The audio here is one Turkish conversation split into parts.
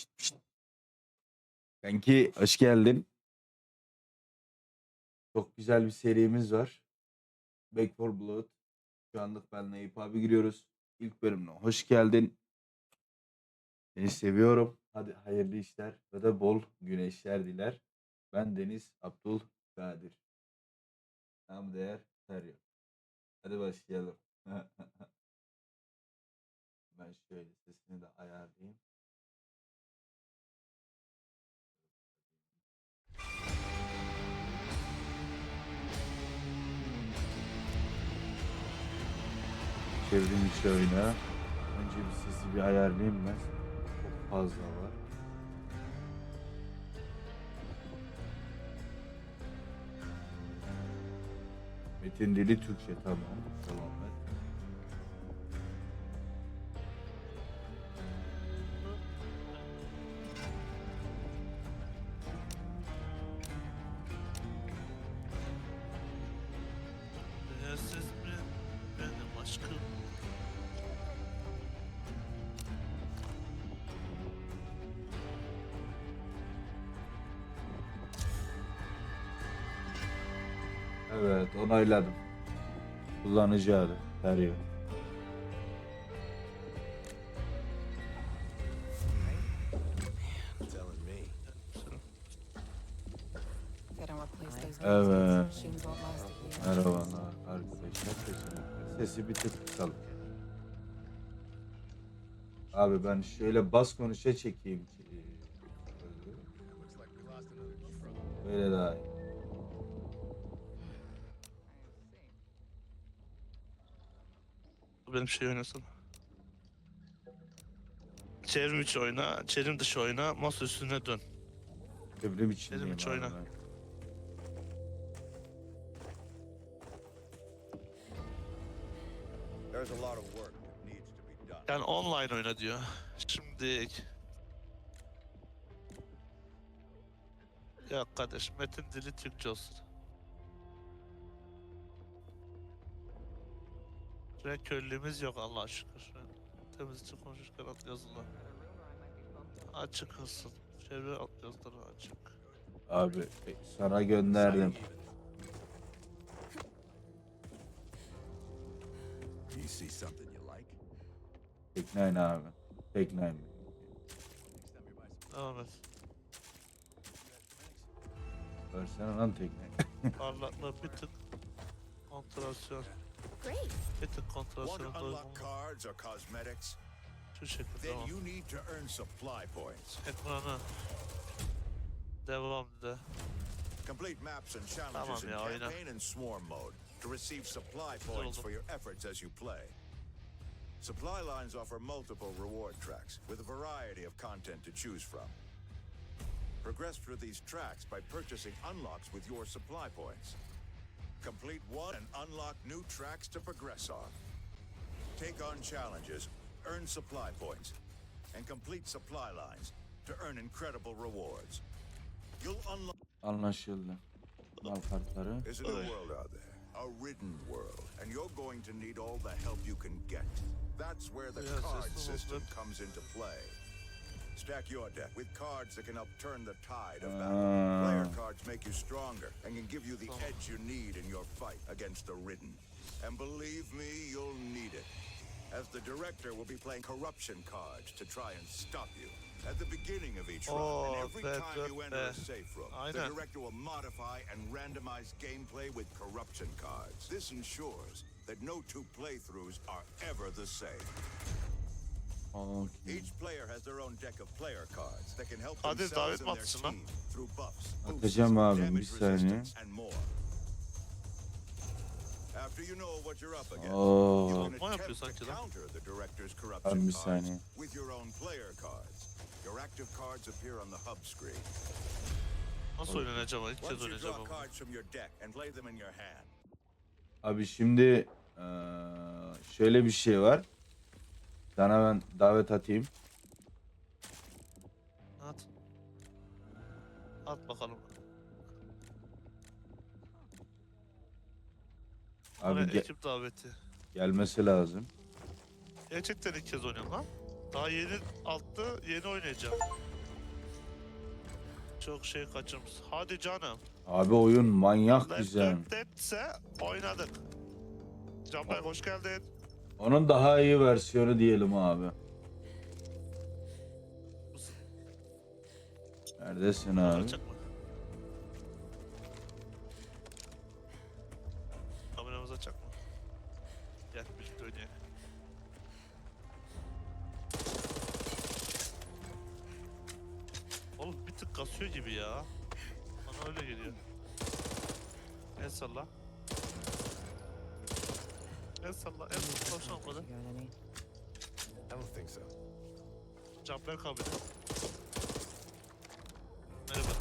Şşt, şşt. Kanki hoş geldin. Çok güzel bir serimiz var. Back for Blood. Şu anlık benle Eyüp abi giriyoruz. İlk bölümüne hoş geldin. Seni seviyorum. Hadi hayırlı işler ve de bol güneşler diler. Ben Deniz Abdul Kadir. Nam değer Serya. Hadi başlayalım. ben şöyle sesini de ayarlayayım. Çevrim içi oyna. Önce bir sesi bir ayarlayayım ben. Çok fazla var. Metin dili Türkçe tamam. Tamam Evet onayladım. Kullanıcı adı. Those Evet. maintenance machines won't last a year. Merhabalar arkadaşlar. Sesi bir tık kısalım. Abi ben şöyle bas konuşa çekeyim ki. Böyle daha iyi. Benim şey oynasana. Çevrim içi oyna, çevrim dışı oyna, masa üstüne dön. Devrim içindeyim Benim hiç abi oyna. ben. There's a lot of work that needs to be done. Yani online oyna diyor. Şimdi... Ya kardeş, metin dili Türkçe olsun. Rekörlüğümüz yok Allah'a şükür. Temizlikçi konuşurken alt yazılı. Açık olsun. Çevre alt yazıları açık. Abi e, sana gönderdim. Do you see something you like? Teknine abi. Teknine. Devam et. Versene lan tekneyi. Parlaklığı bir tık kontrasyon. Great. Bir tık Want to unlock cards or cosmetics? Şu şekilde Then tamam. you need to earn supply points. Ekranı. Devam de. Complete maps and challenges Tamam in ya, oyna. campaign and swarm mode to receive supply points oldu. for your efforts as you play. Supply lines offer multiple reward tracks with a variety of content to choose from. Progress through these tracks by purchasing unlocks with your supply points. Complete one and unlock new tracks to progress on. Take on challenges, earn supply points, and complete supply lines to earn incredible rewards. You'll unlock Anlaşıldı. Mal kartları. There's a new world out there, a ridden world, and you're going to need all the help you can get. That's where the card system comes into play. Stack your deck with cards that can upturn the tide of battle. Player cards make you stronger and can give you the edge you need in your fight against the ridden. And believe me, you'll need it. As the director will be playing corruption cards to try and stop you. At the beginning of each run, Oh, and every that- time you that- enter a uh, safe room, I the know. director will modify and randomize gameplay with corruption cards. This ensures that no two playthroughs are ever the same. Okey. Each player has their own deck of player cards that can help Hadi davet mi atsın lan? team through buffs, Atacağım abi, bir saniye. resistance, and more. After you know what you're up against, Oo. you can Yapma yapıyor attempt to sanki lan. counter the director's Abi corruption bir cards saniye. with your own player cards. Your active cards appear on the hub screen. Nasıl oynanacak ama? İlk kez Once you oynayacağım ama. cards from your deck and play them in your hand, Abi şimdi eee, şöyle bir şey var. Sana ben davet atayım. At. At bakalım. Abi Abi ge- ekip daveti. gelmesi lazım. Gerçekten ilk kez oynuyorum lan. Daha yeni attı, yeni oynayacağım. Çok şey kaçırmış. Hadi canım. Abi oyun manyak güzel. 4 Dead'se oynadık. Canberk hoş geldin. Onun daha iyi versiyonu diyelim abi. Neredesin abi? Açık mı? Kameramız açık mı? Gel bir tık kasıyor gibi ya. Bana öyle geliyor. El salla. El salla, el salla. You kadar. got any? I don't think so. Canberk abi. Merhaba.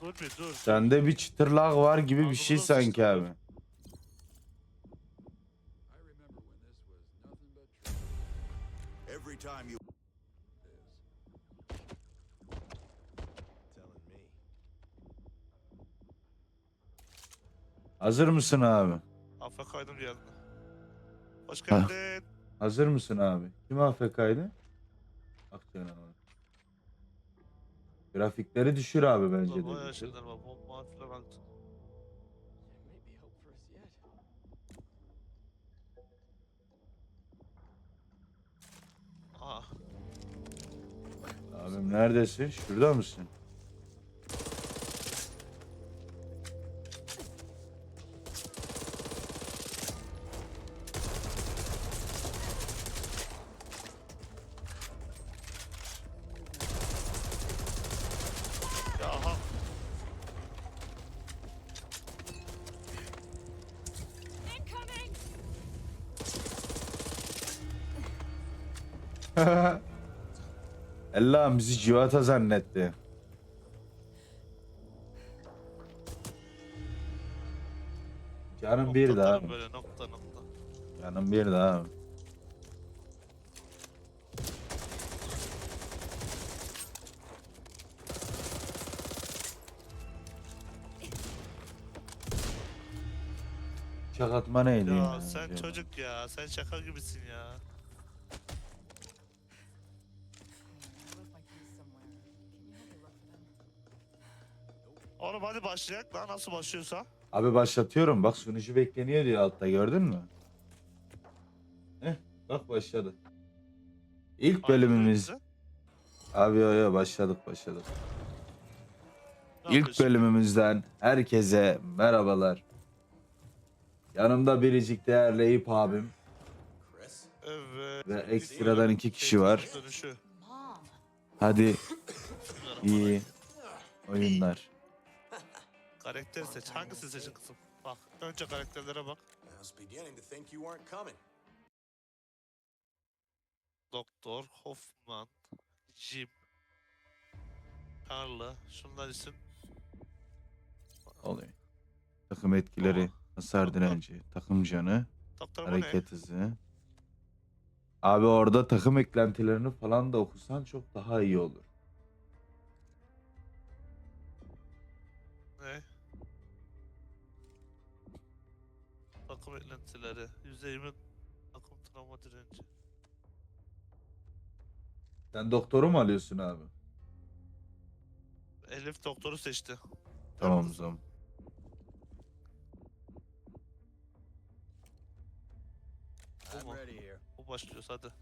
Dur bir dur. Sende bir çıtırlık var gibi bir şey sanki abi. Time you. Telling me. Hazır mısın abi? AFK'ydım geldi. Hoş Ha. geldin. Hazır mısın abi? Kim AFK'ydı? Bak canım. Grafikleri düşür abi bence Ulan de. bayağı şeyler var. Bomba falan neredesin? Şurada mısın? Aha. Allah'ım bizi civata zannetti. Canım bir daha. Böyle nokta nokta. Canım bir daha. Bıçak atma neydi? Ya sen Şey. çocuk ya. Sen şaka gibisin ya. Oğlum hadi başlayak lan nasıl başlıyorsa. Abi başlatıyorum. Bak sunucu bekleniyor diyor altta gördün mü? Heh, bak başladı. İlk bölümümüz. Abi yo yo başladık başladık. Ne İlk yapıyorsun? bölümümüzden herkese merhabalar. Yanımda biricik değerli Eyüp abim? Evet. ve ekstradan iki kişi var. Dönüşü. Hadi iyi oyunlar. Karakter seç. Hangisini seçin kızım? Bak önce karakterlere bak. I was beginning to think you weren't coming. Doktor, Hoffman, Jim, Carla. Şunlar isim. Oluyor. Takım etkileri, hasar Doktor. direnci, takım canı, Doktor bu ne? hareket hızı. Abi orada takım eklentilerini falan da okusan çok daha iyi olur. Takım eklentileri. %20 takım travma direnci. Sen doktoru mu alıyorsun abi? Elif doktoru seçti. Tamam o zaman. Bu mu? Bu başlıyoruz hadi.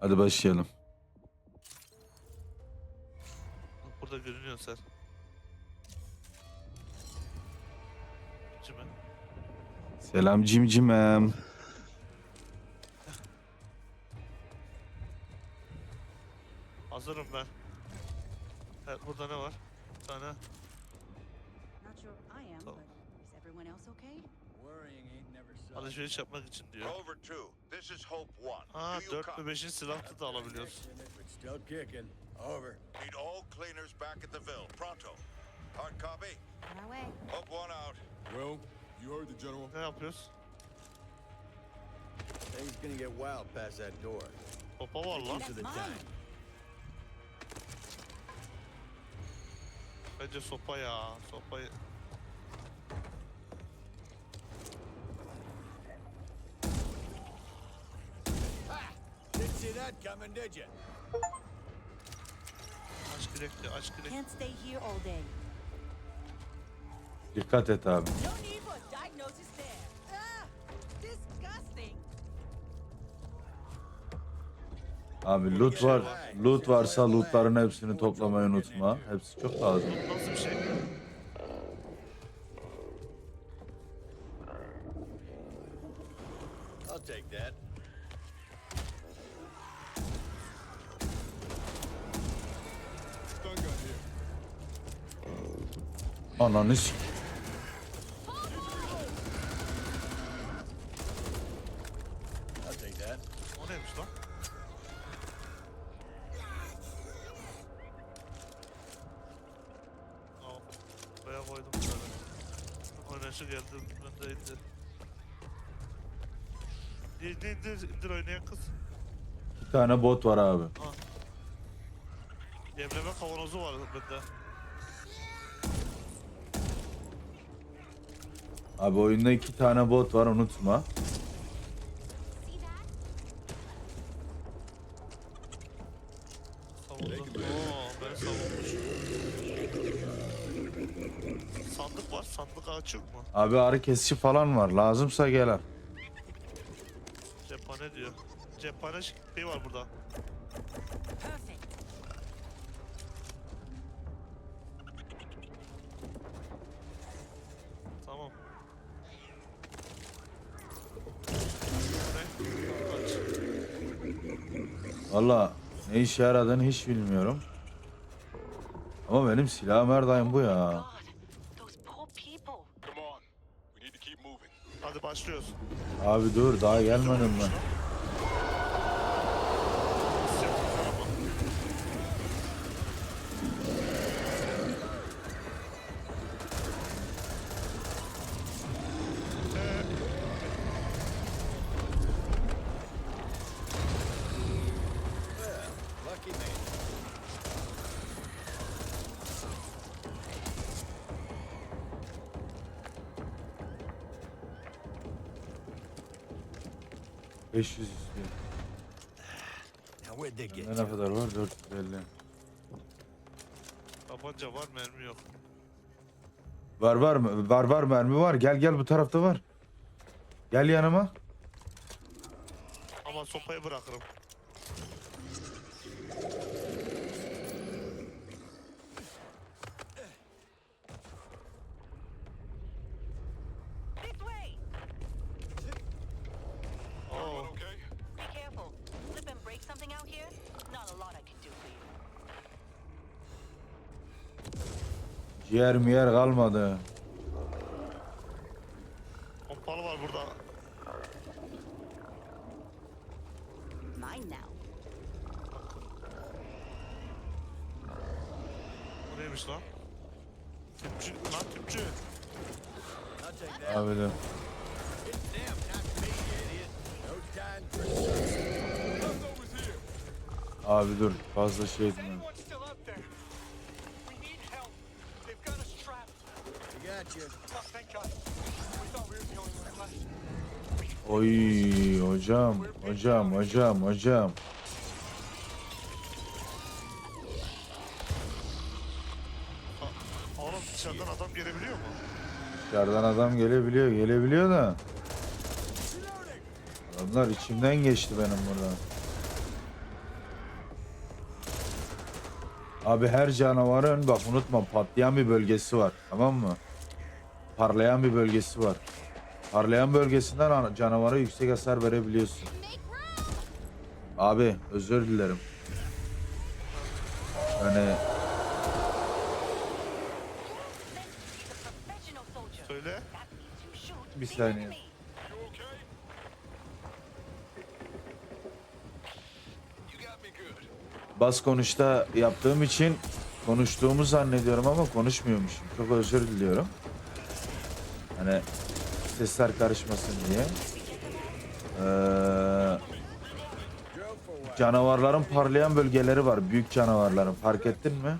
Hadi başlayalım. Bak Burada görünüyorsun sen. Cime. Selam cimcimem. Hazırım ben. Evet burada ne var? Bir tane. Not sure I am, Cool. but is everyone else okay? Worrying ain't never sucked. Alışveriş yapmak için diyor. Rover 2, this is Hope 1. Aa Do you 4 copy? ve 5'in silahlı da alabiliyoruz. Still kicking. Over. Need all cleaners back at the Ville. Pronto. Hard copy. On our way. Hope 1 out. Well, you heard the general. Ne yapıyoruz? It's gonna get wild past that door. Sopa var lan. To the mine. time. Bence sopa ya. Sopayı. Didn't see that coming, did you? Aç kilekli aç kilekli. Can't stay here all day. Dikkat et abi. Ah. Abi loot var. Loot varsa lootların hepsini toplamayı unutma. Hepsi çok lazım. Nasıl bir şey? I'll take that. Stun gun here. Ananı s- I'll take that. O neymiş lan? Al. Buraya koydum şöyle. Oynayışı geldi. Ben de indir. İndir indir indir oynayan kız. Bir tane bot var abi. Yemleme kavanozu var bende. Abi oyunda iki tane bot var unutma. See that? Savundu. Oo beni savunmuş. Sandık var. Sandık açık mı? Abi ağrı kesici falan var. Lazımsa gel al. Cephane diyor. Cephane şey var burada. Tamam. Ne? Aç. Valla ne işe yaradığını hiç bilmiyorum. Ama benim silahım her daim bu ya. Hadi başlıyoruz. Abi dur daha gelmedim ben. 500 istiyor. Ne kadar var? 450. Tabanca var mermi yok. Var var mı? Var var mermi var. Gel gel bu tarafta var. Gel yanıma. Ama sopayı bırakırım. Ciğer miyer kalmadı. Pompalı var burada. Mine now. Bu neymiş lan? Tüpçü lan tüpçü. Abi here. Abi dur. Fazla şey etme. Oy hocam. Hocam hocam hocam. Oğlum dışarıdan adam gelebiliyor mu? Dışarıdan adam gelebiliyor. Gelebiliyor da. Adamlar içimden geçti benim buradan. Abi her canavarın bak unutma patlayan bir bölgesi var. Tamam mı? Parlayan bir bölgesi var. Parlayan bölgesinden ana- canavara yüksek hasar verebiliyorsun. Abi özür dilerim. Yani. Söyle. Bir saniye. bas konuşta yaptığım için konuştuğumu zannediyorum ama konuşmuyormuşum. Çok özür diliyorum. Hani sesler karışmasın diye. Ee, canavarların parlayan bölgeleri var. Büyük canavarların. Fark ettin mi?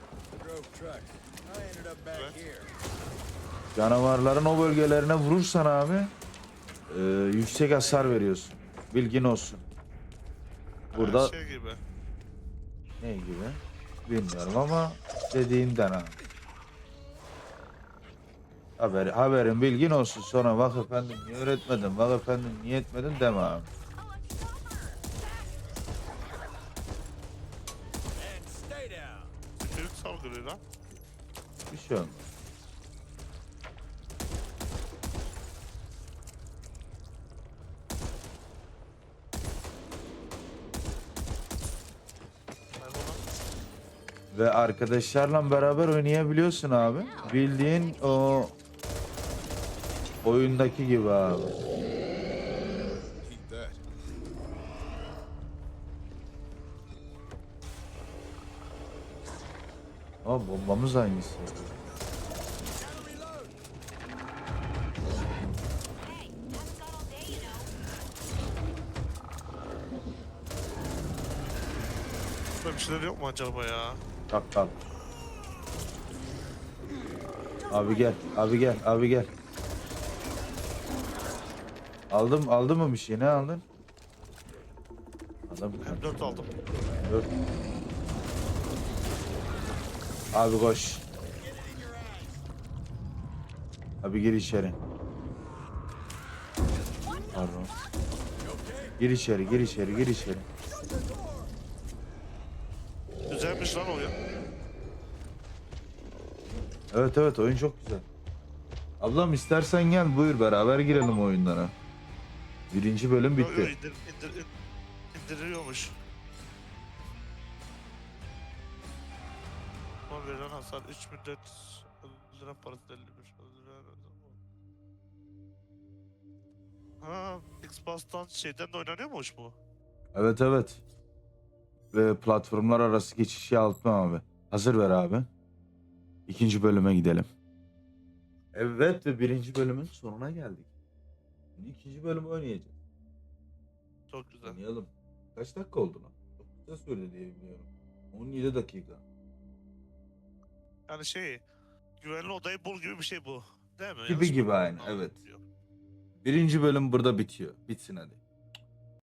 Canavarların o bölgelerine vurursan abi e, yüksek hasar veriyorsun. Bilgin olsun. Burada Her şey gibi. ne gibi? Bilmiyorum ama dediğimden abi. Haber, haberin bilgin olsun. Sonra bak efendim niye öğretmedin, bak efendim niye etmedin deme abi. Bir şey olmaz. Ve arkadaşlarla beraber oynayabiliyorsun abi. Bildiğin o oyundaki gibi abi. Ama bombamız hangisi? Böyle bir şeyler yok mu acaba ya? Kalk kalk. Abi gel, abi gel, abi gel. Aldım, aldın mı bir şey? Ne aldın? Adam M4 aldım. Dur. Abi koş. Abi gir içeri. Pardon. Gir içeri, gir içeri, gir içeri. Güzelmiş lan oyun. Evet evet oyun çok güzel. Ablam istersen gel buyur beraber girelim oyunlara. Birinci bölüm Yo, yo, bitti. indir, indir, in- indiriliyormuş. Ama verilen hasar 3400 lira parası 51 Ha, Xbox'tan şeyden de oynanıyormuş bu. Evet evet. Ve platformlar arası geçiş yapma abi. Hazır ver abi. İkinci bölüme gidelim. Evet ve birinci bölümün sonuna geldik. Şimdi ikinci bölümü oynayacağız. Çok güzel. Oynayalım. Kaç dakika oldu lan? Çok kısa süre diye biliyorum. 17 dakika. Yani şey, güvenli odayı bul gibi bir şey bu. Değil mi? Gibi Yanlış gibi mı aynı, anladım? evet. Birinci bölüm burada bitiyor. Bitsin hadi.